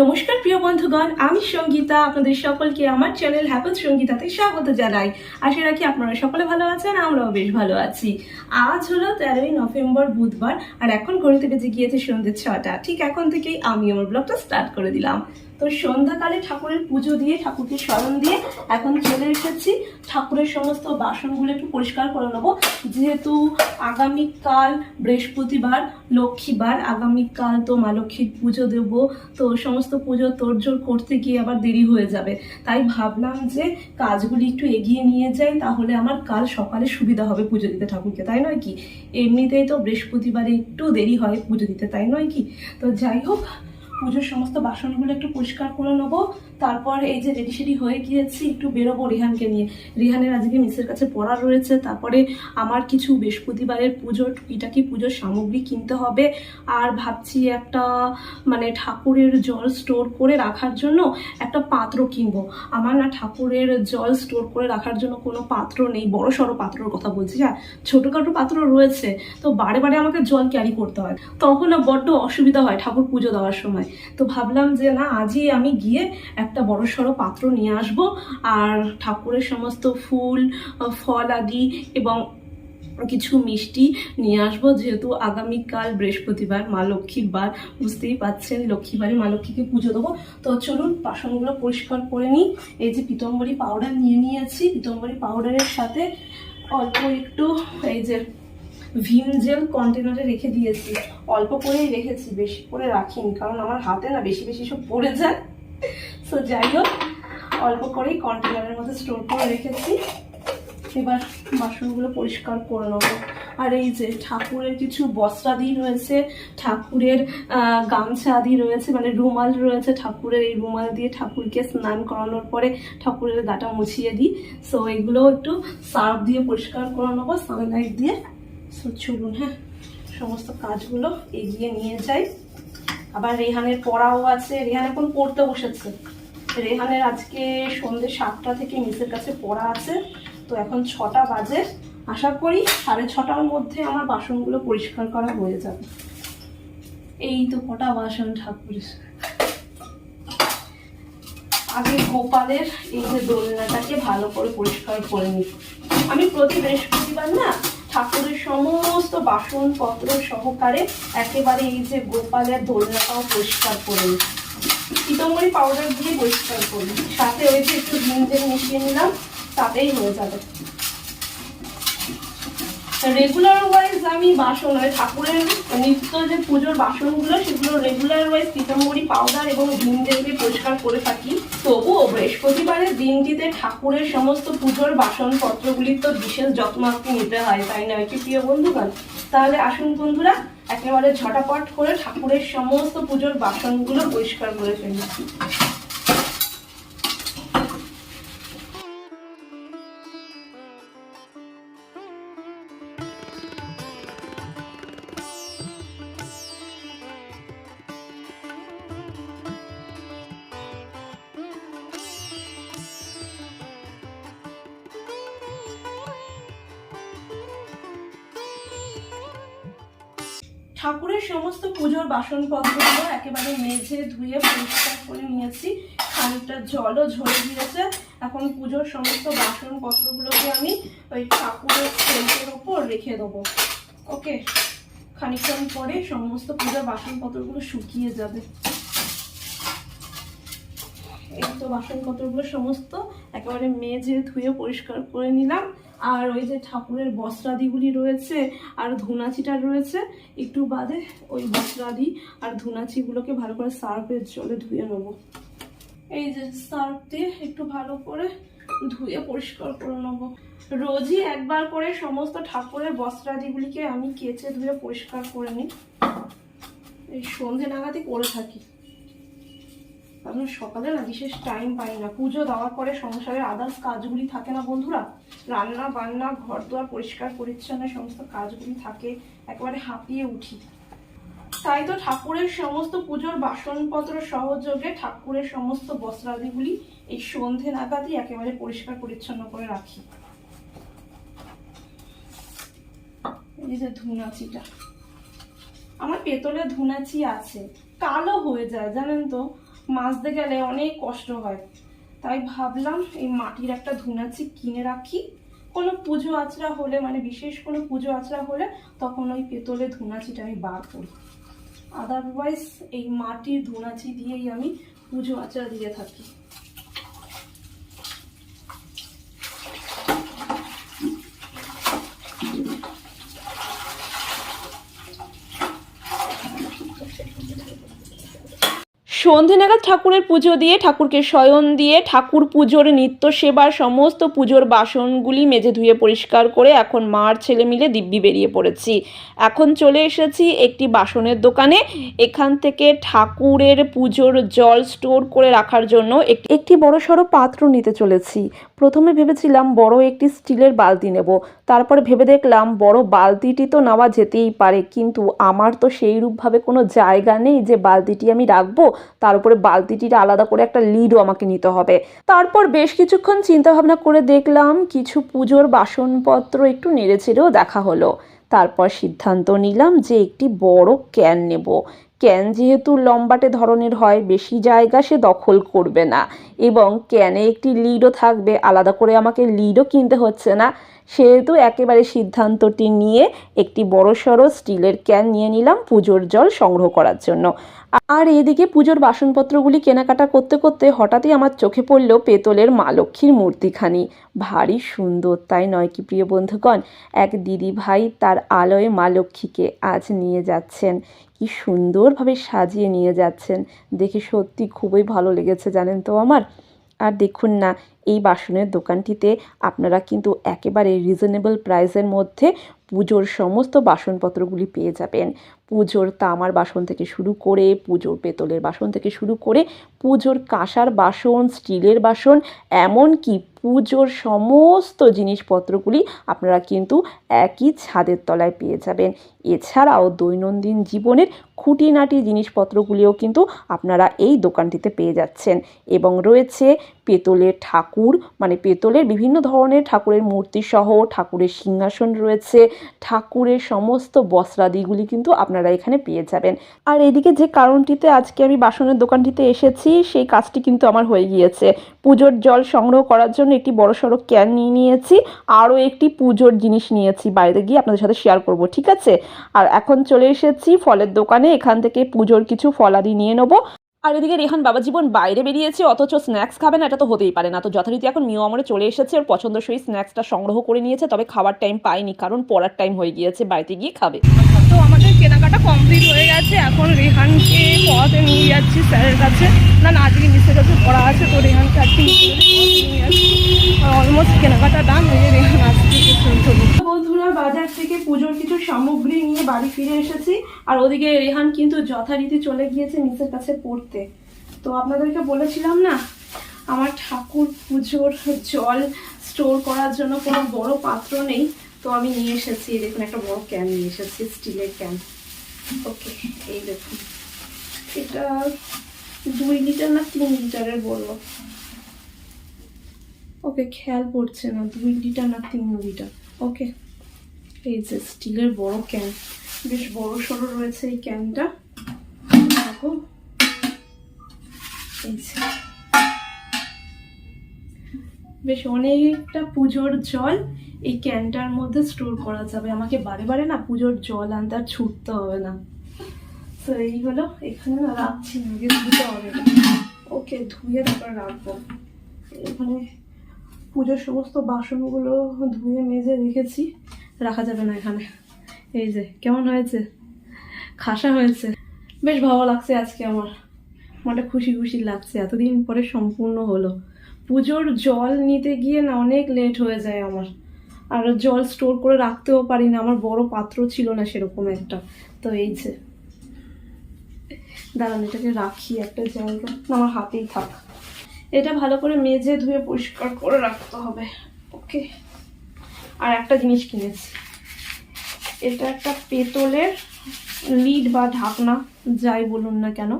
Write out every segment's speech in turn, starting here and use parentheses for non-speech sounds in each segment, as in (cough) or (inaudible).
নমস্কার প্রিয় বন্ধুগণ, আমি সঙ্গীতা, আপনাদের সকলকে আমার চ্যানেল হ্যাপেল সঙ্গীতাতে স্বাগত জানাই। আশা রাখি আপনারা সকলে ভালো আছেন, আমরাও বেশ ভালো আছি। আজ হলো তেরোই নভেম্বর বুধবার, আর এখন ঘড়িতে বেজে গিয়েছে সন্ধ্যে ছটা ঠিক এখন থেকেই আমি আমার ব্লগটা স্টার্ট করে দিলাম। তো সন্ধ্যাকালে ঠাকুরের পুজো দিয়ে, ঠাকুরকে স্মরণ দিয়ে এখন চলে এসেছি। ঠাকুরের সমস্ত বাসনগুলো একটু পরিষ্কার করে নেব। যেহেতু আগামীকাল বৃহস্পতিবার, লক্ষ্মীবার, আগামীকাল তো মা লক্ষ্মীর পুজো দেবো। তো সমস্ত পুজো তোড়জোড় করতে গিয়ে আবার দেরি হয়ে যাবে। তাই ভাবলাম যে কাজগুলি একটু এগিয়ে নিয়ে যাই, তাহলে আমার কাল সকালে সুবিধা হবে পুজো দিতে ঠাকুরকে, তাই নয় কি? এমনিতেই তো বৃহস্পতিবারে একটু দেরি হয় পুজো দিতে, তাই নয় কি? তো যাই হোক পুজোর সমস্ত বাসনগুলো একটু পরিষ্কার করে নেব। তারপর এই যে রেডি সেডি হয়ে গিয়েছি, একটু বেরোবো রিহানকে নিয়ে। রিহানের আজকে মিসের কাছে পড়া রয়েছে, তারপরে আমার কিছু বৃহস্পতিবারের পুজোর টুকিটাকি পুজোর সামগ্রী কিনতে হবে? আর ভাবছি একটা মানে ঠাকুরের জল স্টোর করে রাখার জন্য একটা পাত্র কিনবো। আমার না ঠাকুরের জল স্টোর করে রাখার জন্য কোনো পাত্র নেই, বড় সড়ো পাত্রর কথা বলছি হ্যাঁ? ছোটোখাটো পাত্র রয়েছে, তো বারে বারে আমাকে জল ক্যারি করতে হয়। তখন না বড্ড অসুবিধা হয় ঠাকুর পুজো দেওয়ার সময়। তো ভাবলাম যে না, আজই আমি গিয়ে একটা বড় সড়ো পাত্র নিয়ে আসব। আর ঠাকুরের সমস্ত ফুল ফল আদি এবং কিছু মিষ্টি নিয়ে আসব। যেহেতু আগামীকাল বৃহস্পতিবার, মা লক্ষ্মীর বার, বুঝতেই পাচ্ছেন লক্ষ্মীবারে মা লক্ষ্মীকে পুজো দেবো। তো চলুন বাসনগুলো পরিষ্কার করে নিই। এই যে পিতম্বরী পাউডার নিয়ে নিয়েছি। পিতম্বরী পাউডারের সাথে অল্প একটু, এই যে ভিম জেল কন্টেনারে রেখে দিয়েছি। অল্প করেই রেখেছি, বেশি করে রাখিনি, কারণ আমার হাতে না বেশি বেশি সব পড়ে যায়। তো যাই হোক, অল্প করেই কন্টেনারের মধ্যে স্টোর করে রেখেছি। এবার বাসনগুলো পরিষ্কার করে নেব। আর এই যে ঠাকুরের কিছু বস্ত্রাদি রয়েছে, ঠাকুরের গামছা আদি রয়েছে মানে রুমাল রয়েছে, ঠাকুরের এই রুমাল দিয়ে ঠাকুরকে স্নান করানোর পরে ঠাকুরের গাটা মুছিয়ে দিই। সো এগুলো একটু সার্ফ দিয়ে পরিষ্কার করে নেব, সানলাইট দিয়ে। সো চলুন হ্যাঁ? সমস্ত কাজগুলো এগিয়ে নিয়ে যাই। আবার রেহানের পড়াও আছে। রেহান এখন পড়তে বসেছে। রেহানের আজকে সন্ধ্যে সাতটা থেকে মিসের কাছে পড়া আছে। তো এখন ছটা বাজে। আশা করি সাড়ে ছটার মধ্যে আমার বাসনগুলো পরিষ্কার করা হয়ে যাবে। এই তো কটা বাসন ঠাকুর আগে গোপালের এই যে দোলনাটাকে ভালো করে পরিষ্কার করে নিই। আমি প্রতি বৃহস্পতিবার না ঠাকুরের সমস্ত বাসনপত্র সহকারে একেবারে এই যে গোপালের দোলনাটাও পরিষ্কার করে পিতম্বরী পাউডার দিয়ে পরিষ্কার করি সাথে ওই যে একটু ভিমজেল মিশিয়ে নিলাম, তাতেই হয়ে যাবে। রেগুলার ওয়াইজ আমি বাসন ওই ঠাকুরের নিত্য যে পুজোর বাসনগুলো, সেগুলো রেগুলার ওয়াইজ পিতাম্বরী পাউডার এবং জেল দিয়ে পরিষ্কার করে থাকি। তবুও বৃহস্পতিবারের দিনটিতে ঠাকুরের সমস্ত পুজোর বাসনপত্রগুলির তো বিশেষ যত্ন নিতে হয়, তাই নয় কি প্রিয় বন্ধুগণ? তাহলে আসুন বন্ধুরা, একেবারে ঝটাপট করে ঠাকুরের সমস্ত পুজোর বাসনগুলো পরিষ্কার করে ফেলি। বাসনপত্রগুলো একেবারে মেঝে ধুয়ে পরিষ্কার করে নিয়েছি। খানিকটা জলও ঝরে দিয়েছে এখন পুজোর সমস্ত বাসনপত্রগুলোকে আমি ওই ঠাকুরের সেলফের ওপর রেখে দেবো। ওকে? খানিকক্ষণ পরে সমস্ত পুজোর বাসনপত্রগুলো শুকিয়ে যাবে। এই তো বাসনপত্রগুলো সমস্ত একেবারে মেজে ধুয়ে পরিষ্কার করে নিলাম। আর ওই যে ঠাকুরের বস্ত্রাদিগুলি রয়েছে আর ধুনাচিটা রয়েছে। একটু বাদে ওই বস্ত্রাদি আর ধুনাচিগুলোকে ভালো করে সার্ফের জলে ধুয়ে নেব। এই যে সার্ফ দিয়ে একটু ভালো করে ধুয়ে পরিষ্কার করে নেব। রোজই একবার করে সমস্ত ঠাকুরের বস্ত্রাদিগুলিকে আমি কেচে ধুয়ে পরিষ্কার করে নিই। এই সন্ধে নাগাদই করে থাকি। কারণ সকালে না বিশেষ টাইম পাই না। পুজো দেওয়ার পরে সংসারের আদার্স কাজগুলি থাকে না বন্ধুরা? রান্না, বান্না ঘর দুয়ার পরিষ্কার, পরিচ্ছন্ন সমস্ত কাজগুলি থাকে, একেবারে হাঁপিয়ে উঠি। তাই তো ঠাকুরের সমস্ত পুজোর বাসনপত্র সহযোগে ঠাকুরের সমস্ত বস্ত্রাদিগুলি এই সন্ধে নাগাদই একেবারে পরিষ্কার, পরিচ্ছন্ন করে রাখি। এই যে ধুনাচিটা। আমার পেতলে ধুনাচি আছে। কালো হয়ে যায়, জানেন তো? মাজতে গেলে অনেক কষ্ট হয়। তাই ভাবলাম এই মাটির একটা ধুনাচি কিনে রাখি। কোনো পুজো আচরা হলে মানে বিশেষ কোনো পুজো আচরা হলে তখন ওই পেতলের ধুনাচিটা আমি বার করি। আদারওয়াইজ এই মাটির ধুনাচি দিয়েই আমি পুজো আচরা দিয়ে থাকি। সন্ধে নাগাদ ঠাকুরের পুজো দিয়ে, ঠাকুরকে শয়ন দিয়ে, ঠাকুর পুজোর নিত্য সেবার সমস্ত পুজোর বাসনগুলি মেজে ধুয়ে পরিষ্কার করে এখন মার ছেলে মিলে দিব্যি বেরিয়ে পড়েছি। এখন চলে এসেছি একটি বাসনের দোকানে। এখান থেকে ঠাকুরের পুজোর জল স্টোর করে রাখার জন্য এক- একটি বড় সড়ো পাত্র নিতে চলেছি। প্রথমে ভেবেছিলাম বড় একটি স্টিলের বালতি নেব। তারপরে ভেবে দেখলাম বড় বালতিটি তো নেওয়া যেতেই পারে, কিন্তু আমার তো সেই রূপভাবে কোনো জায়গা নেই যে বালতিটি আমি রাখব, তার উপরে বালতিটির আলাদা করে একটা লিডও আমাকে নিতে হবে। তারপর বেশ কিছুক্ষণ চিন্তা ভাবনা করে দেখলাম কিছু পুজোর বাসনপত্র একটু নেড়ে চেড়েও দেখা হলো। তারপর সিদ্ধান্ত নিলাম যে একটি বড় ক্যান নেব। ক্যান যেহেতু লম্বাটে ধরনের হয়, বেশি জায়গা সে দখল করবে না। এবং ক্যানে একটি লিডও থাকবে, আলাদা করে আমাকে লিডও কিনতে হচ্ছে না। সেহেতু একেবারে সিদ্ধান্তটি নিয়ে একটি বড়সড় স্টিলের ক্যান নিয়ে নিলাম পুজোর জল সংগ্রহ করার জন্য। আর এদিকে পুজোর বাসনপত্রগুলি কেনাকাটা করতে করতে হঠাৎই আমার চোখে পড়ল পেতলের মা লক্ষ্মীর মূর্তিখানি। ভারী সুন্দর, তাই নয় কি প্রিয় বন্ধুগণ? এক দিদি ভাই তার আলোয় মা লক্ষ্মীকে আজ নিয়ে যাচ্ছেন। কি সুন্দরভাবে সাজিয়ে নিয়ে যাচ্ছেন। দেখে সত্যি খুবই ভালো লেগেছে, জানেন তো আমার? আর দেখুন না, এই বাসনের দোকানটিতে আপনারা কিন্তু একেবারে রিজনেবল প্রাইসের মধ্যে পুজোর সমস্ত বাসনপত্রগুলি পেয়ে যাবেন। পুজোর তামার বাসন থেকে শুরু করে পুজোর পেতলের বাসন থেকে শুরু করে পুজোর কাঁসার বাসন, স্টিলের বাসন, এমনকি পুজোর সমস্ত জিনিসপত্রগুলি আপনারা কিন্তু একই ছাদের তলায় পেয়ে যাবেন। এছাড়াও দৈনন্দিন জীবনের খুঁটিনাটি জিনিসপত্রগুলিও কিন্তু আপনারা এই দোকানটিতে পেয়ে যাচ্ছেন। এবং রয়েছে পেতলের ঠাকুর মানে পেতলের বিভিন্ন ধরনের ঠাকুরের মূর্তি সহ ঠাকুরের সিংহাসন রয়েছে, ঠাকুরের সমস্ত বস্ত্রাদিগুলি কিন্তু আপনারা এখানে পেয়ে যাবেন। আর এদিকে যে কারণটিতে আজকে আমি বাসনের দোকানটিতে এসেছি, সেই কাজটি কিন্তু আমার হয়ে গিয়েছে। পুজোর জল সংগ্রহ করার জন্য একটি বড় সড়ো ক্যান নিয়ে নিয়েছি, আরও একটি পুজোর জিনিস নিয়েছি। বাইরে গিয়ে আপনাদের সাথে শেয়ার করব, ঠিক আছে? আর এখন চলে এসেছি ফলের দোকানে, এখান থেকে পুজোর কিছু ফলাদি নিয়ে নেব। আর এদিকে রেহান বাবা জীবন বাইরে বেরিয়েছে, অথচ স্ন্যাক্স খাবে না, এটা তো হতেই পারে না। তো যথারীতি এখন মিও আমরে চলে এসেছে, ওর পছন্দসই স্ন্যাক্সটা সংগ্রহ করে নিয়েছে, তবে খাবার টাইম পায়নি, কারণ পড়ার টাইম হয়ে গিয়েছে, বাড়িতে গিয়ে খাবে। তো আমাদের কেনাকাটা কমপ্লিট হয়ে গেছে। এখন রেহানকে পড়াতে নিয়ে যাচ্ছি স্যারের কাছে। না না, আজকে মিসের কাছে পড়া আছে, তো রেহানকে আজকে নিয়ে যাচ্ছি। অলমোস্ট কেনাকাটা দাম হয়ে রেহান বাজার থেকে পুজোর কিছু সামগ্রী নিয়ে বাড়ি ফিরে এসেছি। আর ওদিকে রেহান কিন্তু যথারীতি চলে গিয়েছে মিসের কাছে পড়তে। তো আপনাদেরকে বলেছিলাম না, আমার ঠাকুর পুজোর জল স্টোর করার জন্য কোনো বড় পাত্র নেই। তো আমি নিয়ে এসেছি দেখুন একটা বড় ক্যান নিয়ে এসেছি, স্টিলের ক্যান ওকে এই দেখুন। এটা দুই লিটার না তিন লিটারের বলল। ওকে খেয়াল পড়ছে না, দুই লিটার না তিন লিটার ওকে এই যে স্টিলের বড় ক্যান বেশ বড় সড়ো রয়েছে এই ক্যানটা দেখো। এই যে। বেশ অনেকটা পুজোর জল এই ক্যানটার মধ্যে স্টোর করা যাবে। আমাকে বারে বারে না পুজোর জল আনতে আর ছুটতে হবে না। তো এই হলো, এখানে না রাখছি আগে ধুতে হবে ওকে, ধুয়ে তারপর রাখব। এখানে পুজোর সমস্ত বাসনগুলো ধুয়ে মেজে রেখেছি। রাখা যাবে না এখানে। এই যে, কেমন হয়েছে? খাসা হয়েছে। বেশ ভালো লাগছে আজকে আমার। মনটা খুশি খুশি লাগছে। এতদিন পরে সম্পূর্ণ হলো। পুজোর জল নিতে গিয়ে না অনেক লেট হয়ে যায় আমার। আর জল স্টোর করে রাখতেও পারি না আমার বড় পাত্র ছিল না সেরকম একটা। তো এই যে, দাঁড়ান, এটাকে রাখি, একটা জায়গা। আমার হাতেই থাক। এটা ভালো করে মেজে ধুয়ে পরিষ্কার করে রাখতে হবে। ওকে। আর একটা জিনিস কিনেছি। এটা একটা পেতলের লিড বা ঢাকনা, যাই বলুন না কেন।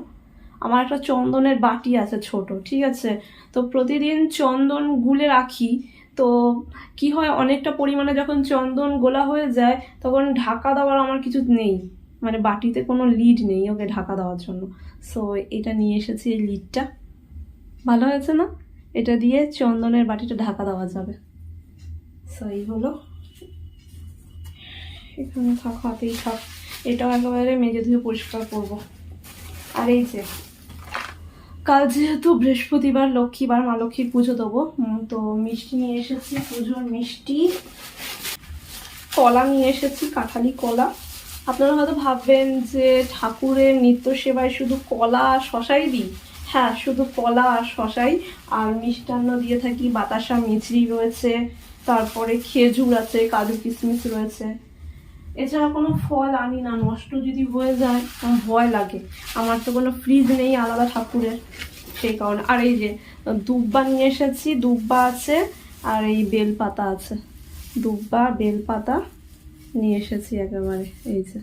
আমার একটা চন্দনের বাটি আছে ছোট, ঠিক আছে? তো প্রতিদিন চন্দন গুলে রাখি তো কি হয়, অনেকটা পরিমাণে যখন চন্দন গোলা হয়ে যায়, তখন ঢাকা দেওয়ার আমার কিছু নেই। মানে বাটিতে কোনো লিড নেই ওকে ঢাকা দেওয়ার জন্য। সো এটা নিয়ে এসেছি এই লিডটা। ভালো হয়েছে না? এটা দিয়ে চন্দনের বাটিটা ঢাকা দেওয়া যাবে। সো এই হলো। এখানে থাক হাতেই থাক এটাও একেবারে মেজে ধুয়ে পরিষ্কার করব। আর এই যে কাল যেহেতু বৃহস্পতিবার, লক্ষ্মীবার, মা লক্ষ্মীর পুজো দেবো। তো মিষ্টি নিয়ে এসেছি, পুজোর মিষ্টি। কলা নিয়ে এসেছি, কাঁঠালি কলা। আপনারা হয়তো ভাববেন যে ঠাকুরের নিত্য সেবায় শুধু কলা আর শশাই দিই? হ্যাঁ শুধু কলা আর শশাই। আর মিষ্টান্ন দিয়ে থাকি বাতাসা, মিছরি রয়েছে। তারপরে খেজুর আছে, কাজু, কিশমিশ রয়েছে। এছাড়া কোনো ফল আনি না, নষ্ট যদি হয়ে যায় আমার ভয় লাগে। আমার তো কোনো ফ্রিজ নেই, আলাদা ঠাকুরের। সেই কারণে। আর এই যে, দুব্বা নিয়ে এসেছি, দুব্বা আছে, আর এই বেলপাতা আছে। দুব্বা, বেলপাতা নিয়ে এসেছি একেবারে, এই যে।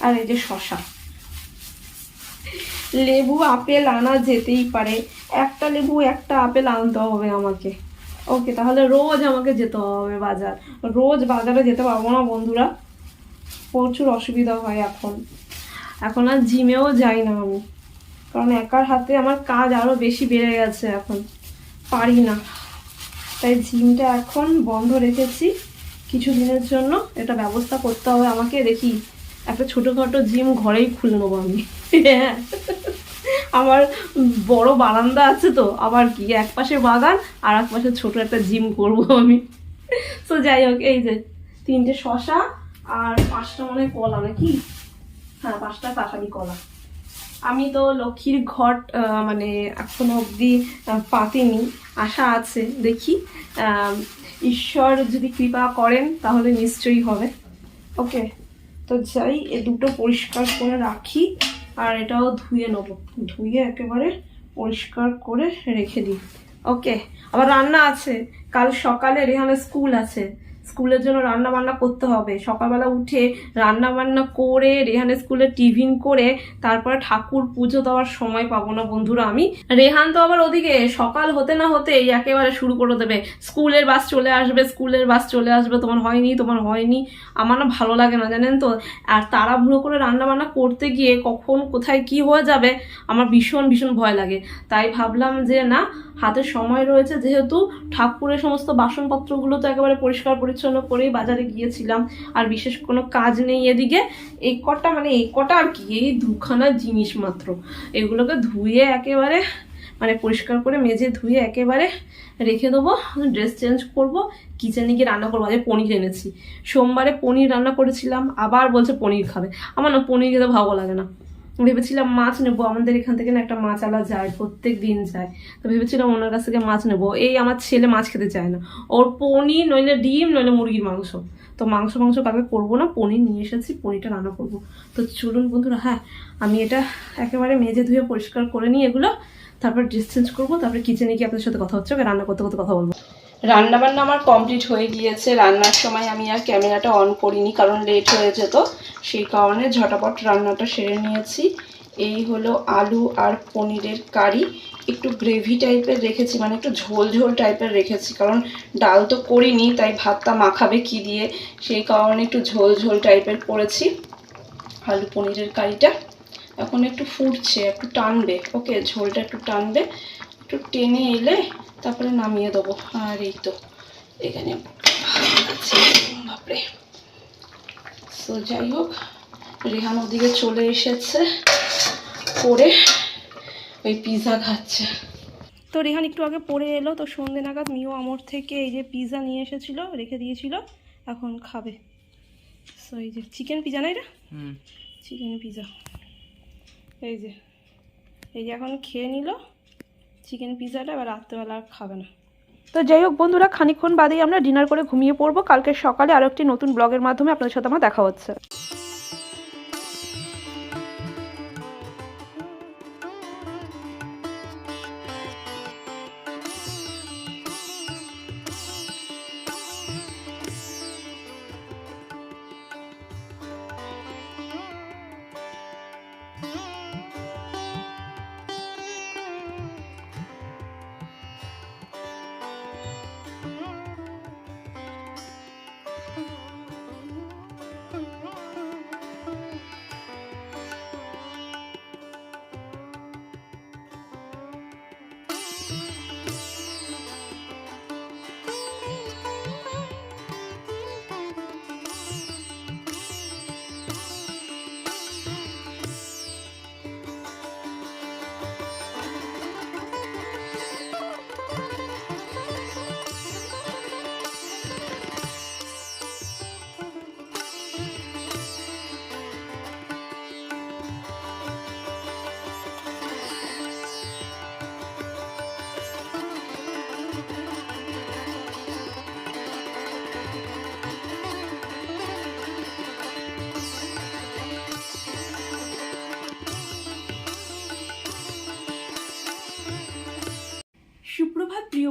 আর এই যে শশা। লেবু, আপেল আনা যেতেই পারে। একটা লেবু, একটা আপেল আনতে হবে আমাকে। ওকে, তাহলে রোজ আমাকে যেতে হবে বাজার। রোজ বাজারে যেতে পারব না বন্ধুরা। প্রচুর অসুবিধা হয় এখন। এখন আর জিমেও যাই না আমি। কারণ একার হাতে আমার কাজ আরও বেশি বেড়ে গেছে এখন। পারি না। তাই জিমটা এখন বন্ধ রেখেছি। কিছু দিনের জন্য এটা ব্যবস্থা করতে হবে আমাকে। দেখি, একটা ছোটোখাটো জিম ঘরেই খুলে নেব আমি। হ্যাঁ (laughs) আমার বড় বারান্দা আছে তো, আবার কি, এক পাশে বাগান আর এক পাশে ছোট একটা জিম করব আমি। তো যাই হোক, এই যে, তিনটে শশা আর পাঁচটা মনে কলা নাকি? হ্যাঁ পাঁচটা কাঁঠালি কলা। আমি তো লক্ষ্মীর ঘট মানে এখনও অবধি পাতিনি, আশা আছে, দেখি। ঈশ্বর যদি কৃপা করেন, তাহলে নিশ্চয়ই হবে। ওকে তো যাই, এ দুটো পরিষ্কার করে রাখি। আর এটাও ধুয়ে নেব। ধুয়ে একেবারে পরিষ্কার করে রেখে দিই। ওকে আবার রান্না আছে। কাল সকালে রেহানের স্কুল আছে। স্কুলের জন্য রান্না বান্না করতে হবে। সকালবেলা উঠে রান্না বান্না করে রেহানের স্কুলে টিফিন করে তারপরে ঠাকুর পুজো দেওয়ার সময় পাবো না বন্ধুরা আমি। রেহান তো আবার ওদিকে, সকাল হতে না হতেই একেবারে শুরু করে দেবে। স্কুলের বাস চলে আসবে, স্কুলের বাস চলে আসবে, তোমার হয়নি তোমার হয়নি। আমার না ভালো লাগে না, জানেন তো? আর তাড়াহুড়ো করে রান্না বান্না করতে গিয়ে কখন কোথায় কি হয়ে যাবে, আমার ভীষণ ভীষণ ভয় লাগে। তাই ভাবলাম যে না, হাতে সময় রয়েছে, যেহেতু ঠাকুরের সমস্ত বাসনপত্রগুলো তো একেবারে পরিষ্কার পরিচ্ছন্ন করেই বাজারে গিয়েছিলাম। আর বিশেষ কোনো কাজ নেই এদিকে। এই কটা মানে এই কটা আর কি, এই দুখানা জিনিস মাত্র। এগুলোকে ধুয়ে একেবারে মানে পরিষ্কার করে মেজে ধুয়ে একেবারে রেখে দেবো। ড্রেস চেঞ্জ করব। কিচেনে গিয়ে রান্না করব। আজকে পনির এনেছি। সোমবারে পনির রান্না করেছিলাম। আবার বলছে পনির খাবে। আমার না পনির খেতে ভালো লাগে না। ভেবেছিলাম মাছ নেব, আমাদের এখান থেকে না একটা মাছ আলা যায়, প্রত্যেক দিন যায়। তো ভেবেছিলাম ওনার কাছ থেকে মাছ নেব। এই আমার ছেলে মাছ খেতে চায় না। ওর পনির, নইলে ডিম, নইলে মুরগির মাংস। তো মাংস মাংস কাউকে করব না, পনির নিয়ে এসেছি, পনিরটা রান্না করব। তো চলুন বন্ধুরা হ্যাঁ আমি এটা একেবারে মেজে ধুয়ে পরিষ্কার করে নিই এগুলো। তারপর ড্রেস চেঞ্জ করব, তারপরে কিচেনে গিয়ে আপনাদের সাথে কথা হচ্ছে রান্না করতে করতে কথা বলব। রান্না বান্না আমার কমপ্লিট হয়ে গিয়েছে। রান্নার সময় আমি আর ক্যামেরাটা অন করিনি, কারণ লেট হয়ে যেত। সেই কারণে ঝটাপট রান্নাটা সেরে নিয়েছি। এই হলো আলু আর পনিরের কারি। একটু গ্রেভি টাইপের রেখেছি মানে একটু ঝোল ঝোল টাইপের রেখেছি, কারণ ডাল তো করিনি, তাই ভাতটা মাখাবে কি দিয়ে? সেই কারণে একটু ঝোল ঝোল টাইপের করেছি। আলু পনিরের কারিটা এখন একটু ফুটছে, একটু টানবে ওকে ঝোলটা একটু টানবে। একটু টেনে এলে তারপরে নামিয়ে দেবো। আর এই তো এখানে আছে। বাপরে। সো যাই হোক রেহান ওদিকে চলে এসেছে করে ওই পিৎজা খাচ্ছে। তো রেহান একটু আগে পড়ে এলো তো সন্ধে নাগাদ মিও আমর থেকে এই যে পিৎজা নিয়ে এসেছিল রেখে দিয়েছিল এখন খাবে। সো এই যে চিকেন পিজা না এটা হুম। চিকেন পিৎজা এই যে এই যে এখন খেয়ে নিল চিকেন পিজাটা এবার রাত্রেবেলা আর খাবে না। তো যাই হোক বন্ধুরা খানিক্ষণ বাদেই আমরা ডিনার করে ঘুমিয়ে পড়ব। কালকে সকালে আরও একটি নতুন ব্লগের মাধ্যমে আপনাদের সাথে আমার দেখা হচ্ছে।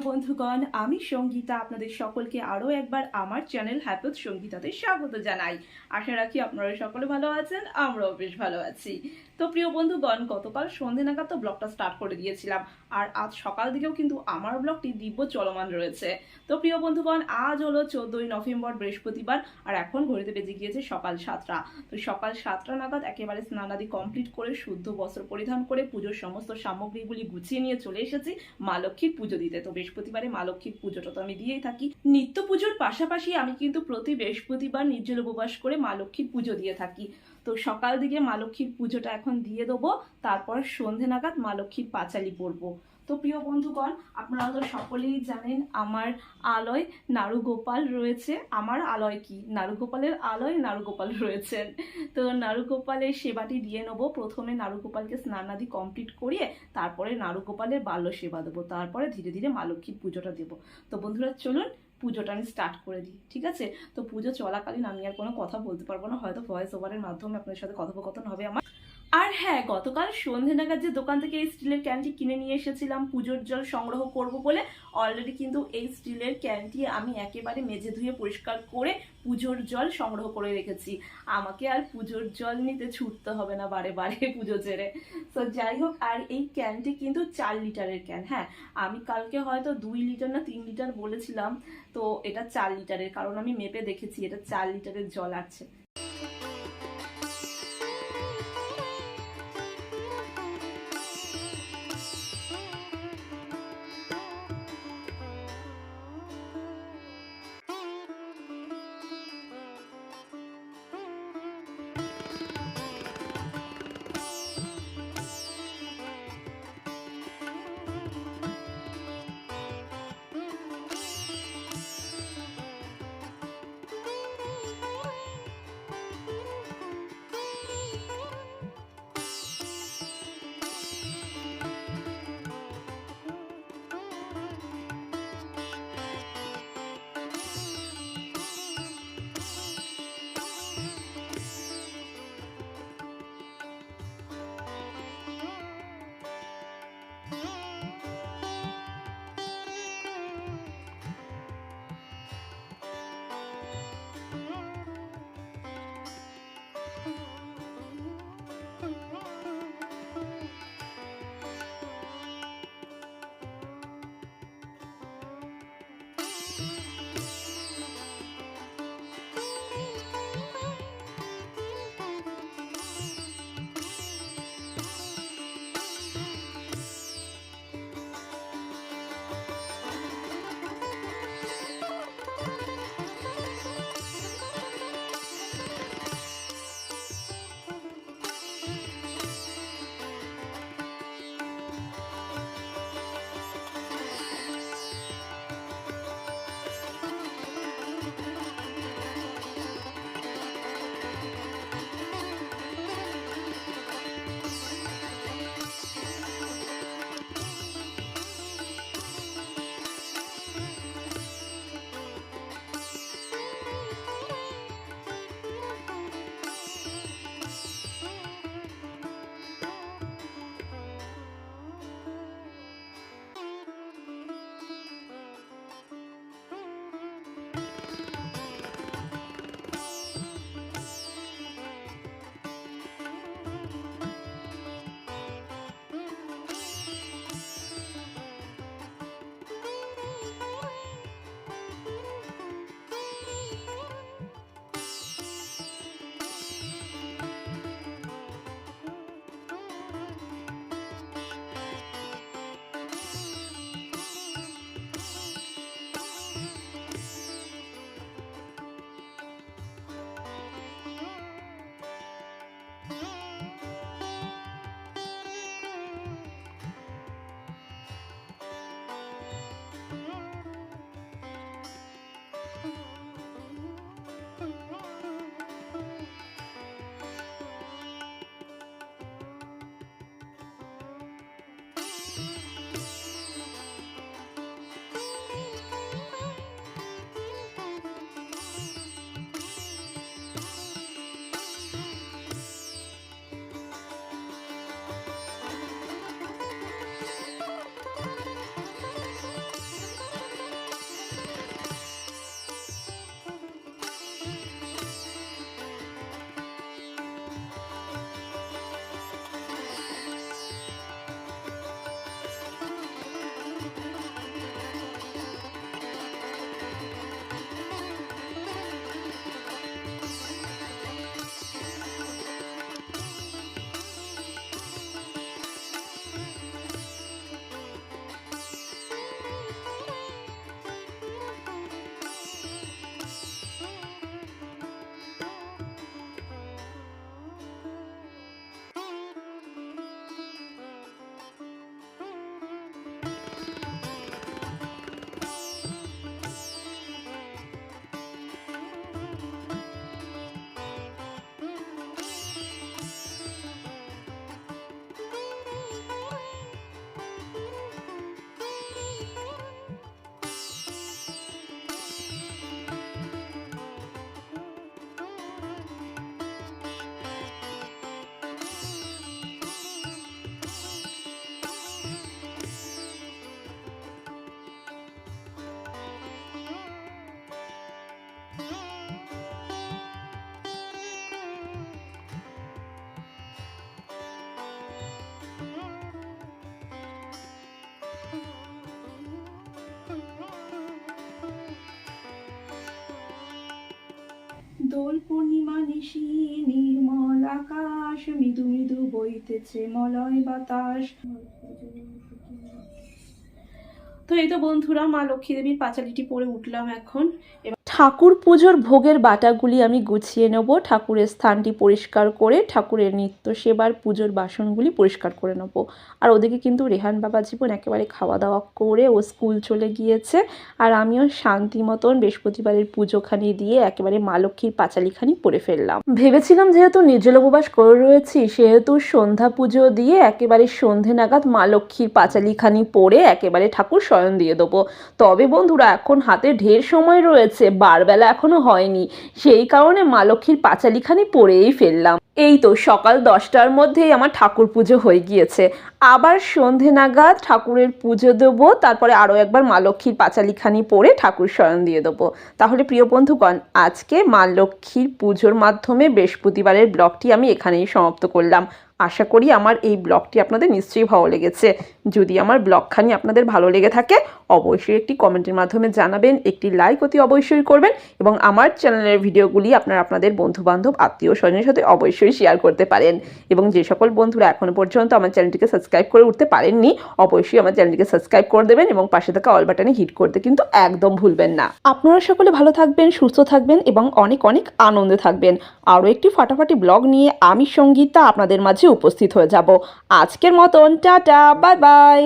বন্ধুগণ, আমি সঙ্গীতা, আপনাদের সকলকে আরও একবার আমার চ্যানেল হ্যাপত সঙ্গীতাতে স্বাগত জানাই। আশা রাখি আপনারা সকলে ভালো আছেন, আমরাও বেশ ভালো আছি। তো প্রিয় বন্ধুগণ গতকাল সন্ধে নাগাদ তো ব্লগটা স্টার্ট করে দিয়েছিলাম। আর আজ সকাল দিকেও কিন্তু আমার ব্লগটি দিব্য চলমান রয়েছে। তো প্রিয় বন্ধুগণ, আজ হলো চোদ্দই নভেম্বর, বৃহস্পতিবার, আর এখন ঘড়িতে বেজে গিয়েছে সকাল সাতটা। তো সকাল সাতটা নাগাদ একেবারে স্নানাদি কমপ্লিট করে, শুদ্ধ বস্ত্র পরিধান করে, পুজোর সমস্ত সামগ্রীগুলি গুছিয়ে নিয়ে চলে এসেছি মা লক্ষ্মীর পুজো দিতে। তো বৃহস্পতিবারে মা লক্ষ্মীর পুজোটা তো আমি দিয়েই থাকি। নিত্য পুজোর পাশাপাশি আমি কিন্তু প্রতি বৃহস্পতিবার নির্জল উপবাস করে মা লক্ষ্মীর পুজো দিয়ে থাকি। তো সকাল দিকে মা লক্ষ্মীর পুজোটা এখন দিয়ে দেবো, তারপর সন্ধে নাগাদ মা লক্ষ্মীর পাঁচালি পরবো। তো প্রিয় বন্ধুগণ, আপনারা তো সকলেই জানেন আমার আলয় নারুগোপাল রয়েছে। আমার আলয় কি? নারুগোপালের আলয়, নারুগোপাল রয়েছেন তো নারুগোপালের সেবাটি দিয়ে নেব। প্রথমে নারুগোপালকে স্নানাদি কমপ্লিট করিয়ে তারপরে নারুগোপালের বাল্য সেবা দেবো। তারপরে ধীরে ধীরে মা লক্ষ্মীর পুজোটা দেবো। তো বন্ধুরা, চলুন পুজোটা আমি স্টার্ট করে দিই, ঠিক আছে? তো পুজো চলাকালীন আমি আর কোনো কথা বলতে পারব না, হয়তো ভয়েস ওভারের মাধ্যমে আপনাদের সাথে কথোপকথন হবে আমার। আর হ্যাঁ গতকাল সন্ধে নাগাদ যে দোকান থেকে এই স্টিলের ক্যানটি কিনে নিয়ে এসেছিলাম, পুজোর জল সংগ্রহ করব বলে অলরেডি কিন্তু এই স্টিলের ক্যানটি আমি একেবারে মেজে ধুয়ে পরিষ্কার করে পুজোর জল সংগ্রহ করে রেখেছি। আমাকে আর পুজোর জল নিতে ছুটতে হবে না বারে বারে পুজো ছেড়ে। তো যাই হোক, আর এই ক্যানটি কিন্তু চার লিটারের ক্যান হ্যাঁ। আমি কালকে হয়তো দুই লিটার না তিন লিটার বলেছিলাম, তো এটা চার লিটারের, কারণ আমি মেপে দেখেছি, এটা চার লিটারের জল আছে। দোল পূর্ণিমা নিশি, নির্মল আকাশ, মৃদু মৃদু বইতেছে মলয় বাতাস। তো এই তো বন্ধুরা, মা লক্ষ্মী দেবীর পাঁচালিটি পরে উঠলাম এখন। ঠাকুর পুজোর ভোগের বাটাগুলি আমি গুছিয়ে নেব, ঠাকুরের স্থানটি পরিষ্কার করে, ঠাকুরের নিত্য সেবার পুজোর বাসনগুলি পরিষ্কার করে নেব। আর ওদিকে কিন্তু রেহান বাবা জীবন একেবারে খাওয়া দাওয়া করে ও স্কুল চলে গিয়েছে। আর আমিও শান্তি মতন বৃহস্পতিবারের পুজোখানি দিয়ে একেবারে মা লক্ষ্মীর পাঁচালিখানি পরে ফেললাম। ভেবেছিলাম যেহেতু নির্জল উপবাস করে রয়েছি, সেহেতু সন্ধ্যা পুজো দিয়ে একেবারে সন্ধে নাগাদ মা লক্ষ্মীর পাঁচালিখানি পরে একেবারে ঠাকুর শয়ন দিয়ে দেবো। তবে বন্ধুরা, এখন হাতে ঢের সময় রয়েছে বারবেলা এখনও হয়নি। সেই কারণে মা লক্ষ্মীর পাঁচালিখানি পরেই ফেললাম। এই তো সকাল দশটার মধ্যেই আমার ঠাকুর পুজো হয়ে গিয়েছে। আবার সন্ধে নাগাদ ঠাকুরের পুজো দেবো, তারপরে আরও একবার মা লক্ষ্মীর পাঁচালিখানি পরে ঠাকুর শয়ন দিয়ে দেবো। তাহলে প্রিয় বন্ধুগণ, আজকে মা লক্ষ্মীর পুজোর মাধ্যমে বৃহস্পতিবারের ব্লগটি আমি এখানেই সমাপ্ত করলাম। আশা করি আমার এই ব্লগটি আপনাদের নিশ্চয়ই ভালো লেগেছে। যদি আমার ব্লগখানি আপনাদের ভালো লেগে থাকে অবশ্যই একটি কমেন্টের মাধ্যমে জানাবেন, একটি লাইক অতি অবশ্যই করবেন এবং আমার চ্যানেলের ভিডিওগুলি আপনারা আপনাদের বন্ধুবান্ধব আত্মীয় স্বজনের সাথে অবশ্যই শেয়ার করতে পারেন। এবং যে সকল বন্ধুরা এখনও পর্যন্ত আমার চ্যানেলটিকে সাবস্ক্রাইব করে উঠতে পারেননি, অবশ্যই আমার চ্যানেলটিকে সাবস্ক্রাইব করে দেবেন এবং পাশে থাকা অল বাটনে হিট করতে কিন্তু একদম ভুলবেন না। আপনারা সকলে ভালো থাকবেন, সুস্থ থাকবেন এবং অনেক অনেক আনন্দে থাকবেন। আরও একটি ফাটাফাটি ব্লগ নিয়ে আমি সঙ্গীতা আপনাদের মাঝে উপস্থিত হয়ে যাব। আজকের মতন, টাটা বাই বাই